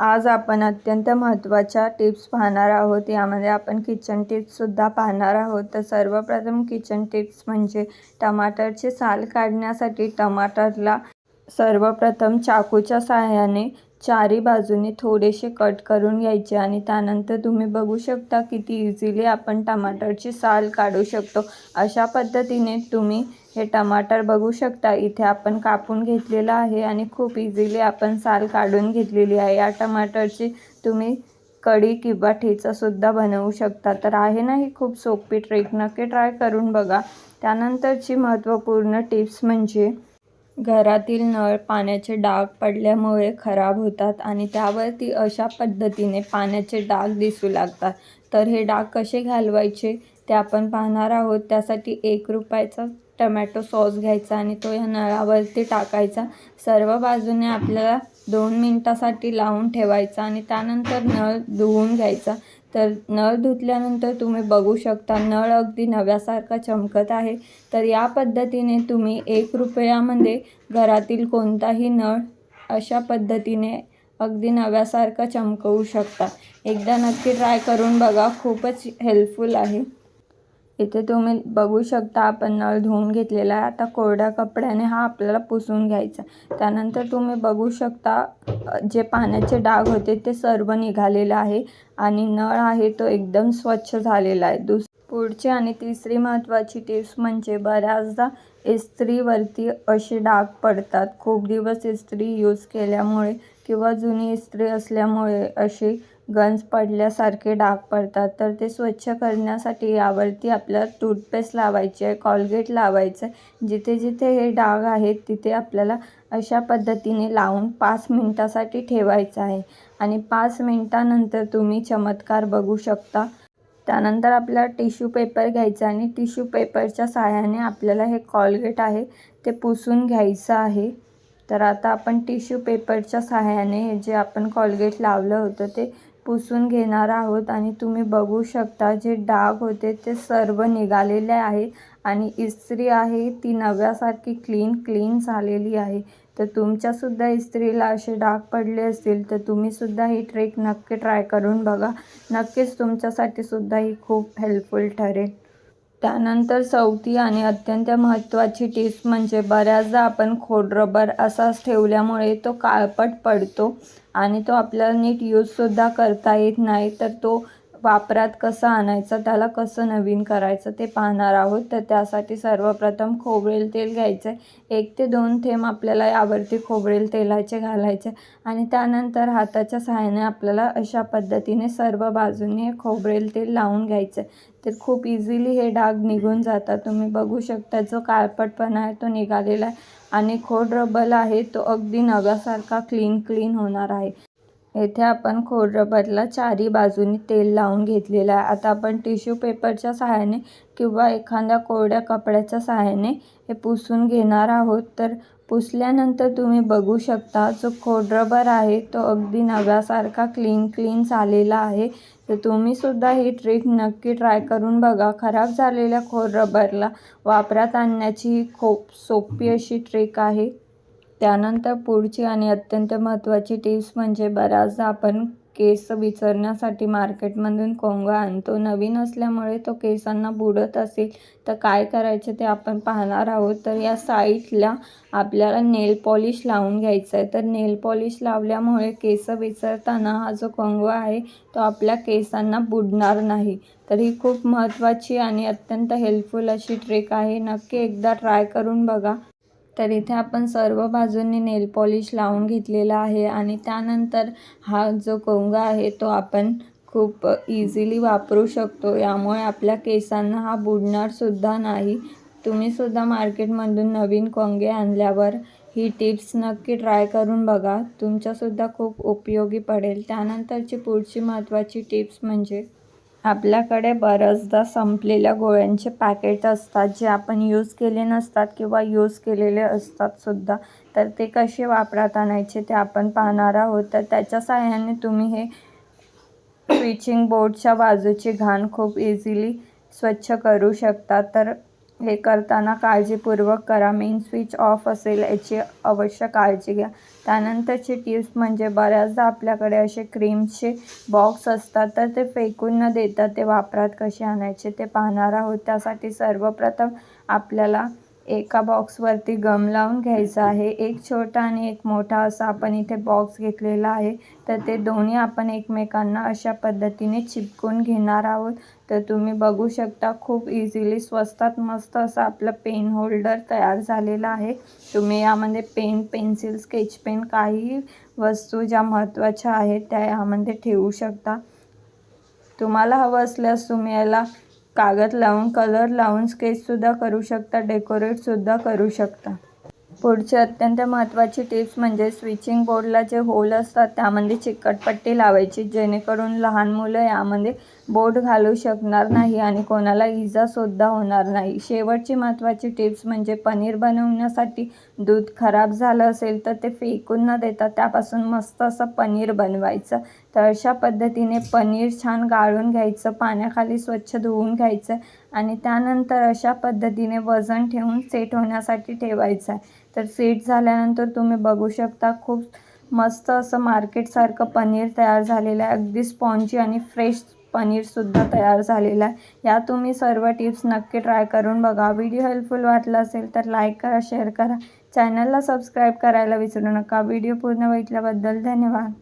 आज आपण अत्यंत महत्त्वाच्या टिप्स पाहणार आहोत. यामध्ये आपण किचन टिप्ससुद्धा पाहणार आहोत. तर सर्वप्रथम किचन टिप्स म्हणजे टमाटरचे साल काढण्यासाठी टमाटरला सर्वप्रथम चाकूच्या सहाय्याने चारी बाजूने थोडेसे कट करून घ्यायचे आणि त्यानंतर तुम्ही बघू शकता किती इझिली आपण टमाटरची साल काढू शकतो. अशा पद्धतीने तुम्ही हे टमाटर बघू शकता इथे आपण कापून घेतलेलं आहे आणि खूप इझिली आपण साल काढून घेतलेली आहे. या टमाटरची तुम्ही कढी किंवा ठेचासुद्धा बनवू शकता. तर आहे ना ही खूप सोपी ट्रिक नक्की ट्राय करून बघा. त्यानंतरची महत्त्वपूर्ण टिप्स म्हणजे घरातील नळ पाण्याचे डाग पडल्यामुळे खराब होतात आणि त्यावरती अशा पद्धतीने पाण्याचे डाग दिसू लागतात. तर हे डाग कसे घालवायचे ते आपण पाहणार आहोत. त्यासाठी एक रुपयाचा टमॅटो सॉस घ्यायचा आणि तो या नळावरती टाकायचा. सर्व बाजूने आपल्याला दोन मिनटासाठी लावून ठेवायचा आणि त्यानंतर नळ धुवून घ्यायचा. तर नळ धुतल्यानंतर तुम्ही बघू शकता नळ अगदी नव्यासारखा चमकत आहे. तर या पद्धतीने तुम्ही एक रुपयामध्ये घरातील कोणताही नळ अशा पद्धतीने अगदी नव्यासारखा चमकवू शकता. एकदा नक्की ट्राय करून बघा खूपच हेल्पफुल आहे. इथे तुम्ही बघू शकता आपण नळ धुवून घेतलेला आहे. आता कोरड्या कपड्याने हा आपल्याला पुसून घ्यायचा त्यानंतर तुम्ही बघू शकता जे पाण्याचे डाग होते ते सर्व निघालेलं आहे आणि नळ आहे तो एकदम स्वच्छ झालेला आहे. दुस पुढची आणि तिसरी महत्त्वाची टिप्स म्हणजे बऱ्याचदा इस्त्रीवरती असे डाग पडतात. खूप दिवस इस्त्री यूज केल्यामुळे किंवा जुनी इस्त्री असल्यामुळे असे गंज पडल्यासारखे डाग पडतात. तर ते स्वच्छ करण्यासाठी यावरती आपल्याला टूथपेस्ट लावायची आहे कॉलगेट लावायचं आहे. जिथे जिथे हे डाग आहेत तिथे आपल्याला अशा पद्धतीने लावून पाच मिनटासाठी ठेवायचं आहे. आणि पाच मिनटानंतर तुम्ही चमत्कार बघू शकता. त्यानंतर आपल्याला टिश्यू पेपर घ्यायचा आणि टिश्यू पेपरच्या साह्याने आपल्याला हे कॉलगेट आहे ते पुसून घ्यायचं आहे. तर आता आपण टिश्यू पेपरच्या साह्याने हे जे आपण कॉलगेट लावलं होतं ते पुसून घेणार आहोत आणि तुम्ही बघू शकता जे डाग होते ते सर्व निघालेले आहे आणि इस्त्री आहे ती नव्यासारखी क्लीन क्लीन झालेली आहे. तर तुमच्यासुद्धा इस्त्रीला असे डाग पडले असतील तर तुम्हीसुद्धा ही ट्रिक नक्की ट्राय करून बघा. नक्कीच तुमच्यासाठी सुद्धा ही खूप हेल्पफुल ठरेल. त्यानंतर चौथी आणि अत्यंत महत्त्वाची टिप्स म्हणजे बऱ्याचदा आपण खोडरबर असाच ठेवल्यामुळे तो काळपट पडतो. आणि तो आपल्याला नीट यूजसुद्धा करता येत नाही तर तो वापरात कसं आणायचं त्याला कसं नवीन करायचं ते पाहणार आहोत. तर त्यासाठी सर्वप्रथम खोबरेल तेल घ्यायचं आहे एक ते दोन थेंब आपल्याला यावरती खोबरेल तेलाचे घालायचे आणि त्यानंतर हाताच्या सहाय्याने आपल्याला अशा पद्धतीने सर्व बाजूने खोबरेल तेल लावून घ्यायचं तर खूप इझिली हे डाग निघून जातात. तुम्ही बघू शकता जो काळपटपणा आहे तो निघालेला आहे आणि खोड रबल आहे तो अगदी नव्यासारखा क्लीन क्लीन होणार आहे. येथे आपण खोडरबरला चारी बाजूनी तेल लावून घेतलेलं आहे. आता आपण टिश्यू पेपरच्या सहाय्याने किंवा एखाद्या कोरड्या कपड्याच्या सहाय्याने हे पुसून घेणार आहोत. तर पुसल्यानंतर तुम्ही बघू शकता जो खोडरबर आहे तो अगदी नव्यासारखा क्लीन क्लीन झालेला आहे. तर तुम्हीसुद्धा ही ट्रिक नक्की ट्राय करून बघा. खराब झालेल्या खोडरबरला वापरात आणण्याची खूप सोपी अशी ट्रिक आहे. त्यानंतर पुढची आणि अत्यंत महत्त्वाची टिप्स म्हणजे बऱ्याचदा आपण केस विचरण्यासाठी मार्केटमधून कोंगा आणतो. नवीन असल्यामुळे तो केसांना बुडत असेल तर काय करायचे ते आपण पाहणार आहोत. तर या साईटला आपल्याला नेल पॉलिश लावून घ्यायचं आहे. तर नेल पॉलिश लावल्यामुळे केस विचरताना हा जो कोंगा आहे तो आपल्या केसांना बुडणार नाही. तर ही खूप महत्त्वाची आणि अत्यंत हेल्पफुल अशी ट्रिक आहे. नक्की एकदा ट्राय करून बघा. तर इथे आपण सर्व बाजूंनी नेल पॉलिश लावून घेतलेला आहे आणि त्यानंतर हा जो कोंगा आहे तो आपण खूप इझिली वापरू शकतो. यामुळे आपल्या केसांना हा बुडणारसुद्धा नाही. तुम्हीसुद्धा मार्केटमधून नवीन कोंगे आणल्यावर ही टिप्स नक्की ट्राय करून बघा. तुमच्यासुद्धा खूप उपयोगी पडेल. त्यानंतरची पुढची महत्त्वाची टिप्स म्हणजे आपल्याकडे बऱ्याचदा संपलेल्या गोळ्यांचे पॅकेट असतात जे आपण यूज केले नसतात किंवा यूज केलेले असतात सुद्धा. तर ते कसे वापरात आणायचे ते आपण पाहणार आहोत. तर त्याच्या साहाय्याने तुम्ही हे स्विचिंग बोर्डच्या बाजूची घाण खूप इझिली स्वच्छ करू शकता. तर हे करताना काळजीपूर्वक करा. मेन स्विच ऑफ असेल याची अवश्य काळजी घ्या. त्यानंतरची टिप्स म्हणजे बऱ्याचदा आपल्याकडे असे क्रीमचे बॉक्स असतात तर ते फेकून न देता ते वापरात कसे आणायचे ते पाहणार आहोत. त्यासाठी सर्वप्रथम आपल्याला एका बॉक्सवरती गम लावून घ्यायचा आहे. एक छोटा आणि एक मोठा असा आपण इथे बॉक्स घेतलेला आहे. तर ते दोन्ही आपण एकमेकांना अशा पद्धतीने चिपकून घेणार आहोत. तर तुम्ही बघू शकता खूप इझिली स्वस्तात मस्त असं आपलं पेन होल्डर तयार झालेलं आहे. तुम्ही यामध्ये पेन पेन्सिल स्केच पेन काही वस्तू ज्या महत्त्वाच्या आहेत त्या यामध्ये ठेवू शकता. तुम्हाला हवं असल्यास तुम्ही याला कागद लावून कलर लावून स्केचसुद्धा करू शकता डेकोरेटसुद्धा करू शकता. पुढची अत्यंत महत्त्वाची टिप्स म्हणजे स्विचिंग बोर्डला जे होल असतात त्यामध्ये चिकटपट्टी लावायची जेणेकरून लहान मुलं यामध्ये बोट घालू शकणार नाही आणि कोणाला इजासुद्धा होणार नाही. शेवटची महत्त्वाची टिप्स म्हणजे पनीर बनवण्यासाठी दूध खराब झालं असेल तर ते फेकून न देता त्यापासून मस्त असं पनीर बनवायचं. तर अशा पद्धतीने पनीर छान गाळून घ्यायचं पाण्याखाली स्वच्छ धुवून घ्यायचं आणि त्यानंतर अशा पद्धतीने वजन ठेवून सेट होण्यासाठी ठेवायचं. आहे तर सेट झाल्यानंतर तुम्ही बघू शकता खूप मस्त असं मार्केटसारखं पनीर तयार झालेलं आहे. अगदी स्पॉन्जी आणि फ्रेश पनीरसुद्धा तयार झालेलं आहे. या तुम्ही सर्व टिप्स नक्की ट्राय करून बघा. व्हिडिओ हेल्पफुल वाटला असेल तर लाईक करा शेअर करा. चॅनलला सबस्क्राईब करायला विसरू नका. व्हिडिओ पूर्ण बघितल्याबद्दल धन्यवाद.